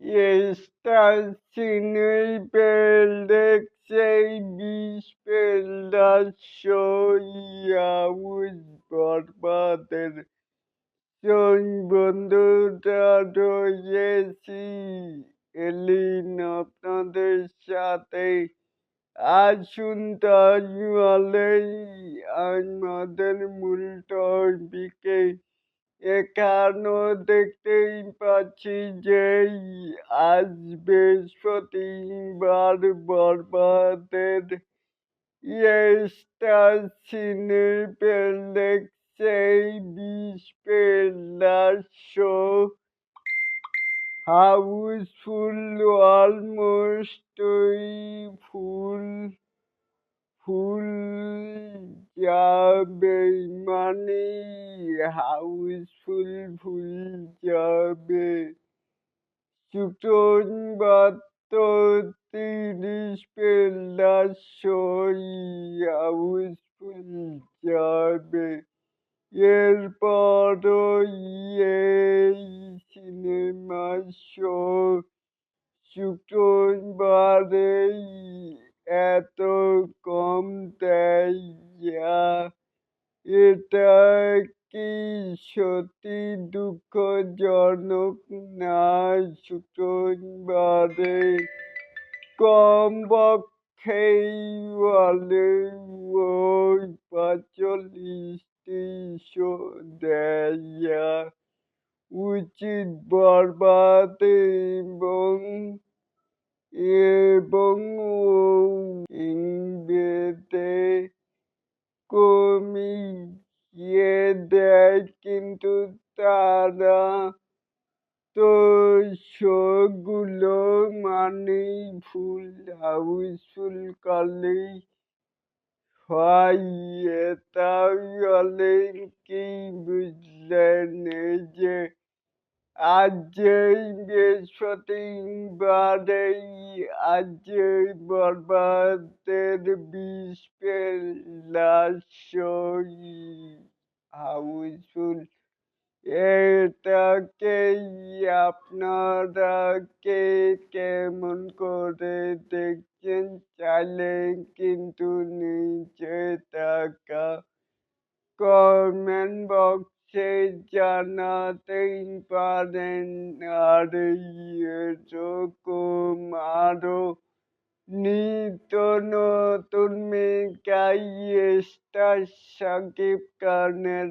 Esta sinipeldeksej বিশ্বাস বরবাদের শোন বন্ধুরা রয়েছি। এলিন, আপনাদের সাথে আসুন তাজমহলে আমাদের মূল টপিকে এখানেও দেখতেই পাচ্ছি যে আজ বরবাদের সিনেপ্লেক্সে বিশ পেলার শো হাউসফুল অলমোস্ট ফুল যাবে মানে হাউসফুল ফুল যাবে। শুক্রবার তো তিরিশ পেলার সই হাউসফুল যাবে। এরপরও এই সিনেমা শো শুক্রবারেই এত কম দেয় এটা কি সত্যি দুঃখজনক না শুক্রবারে কমপক্ষেই বলে ওই পাঁচচল্লিশটি শো দেয়া উচিত বরবাদ এবং এবং ইংরেজিতে কমিয়ে দেয় কিন্তু তারা তো শোগুলো মানেই ফুল হাউসফুল করলেই হয় বুঝলেন যে আজ আজ বরবাদের বিষ পেলাশই হাউসফুল এটাকেই আপনারা কে কেমন করে দেখছেন? চাইলে কিন্তু নিচে থাকা কমেন্ট বক্সে জানাতেই পারেন। আর এরকম আরও নিত্য নতুন মেকাই স্টার সাকিব খানের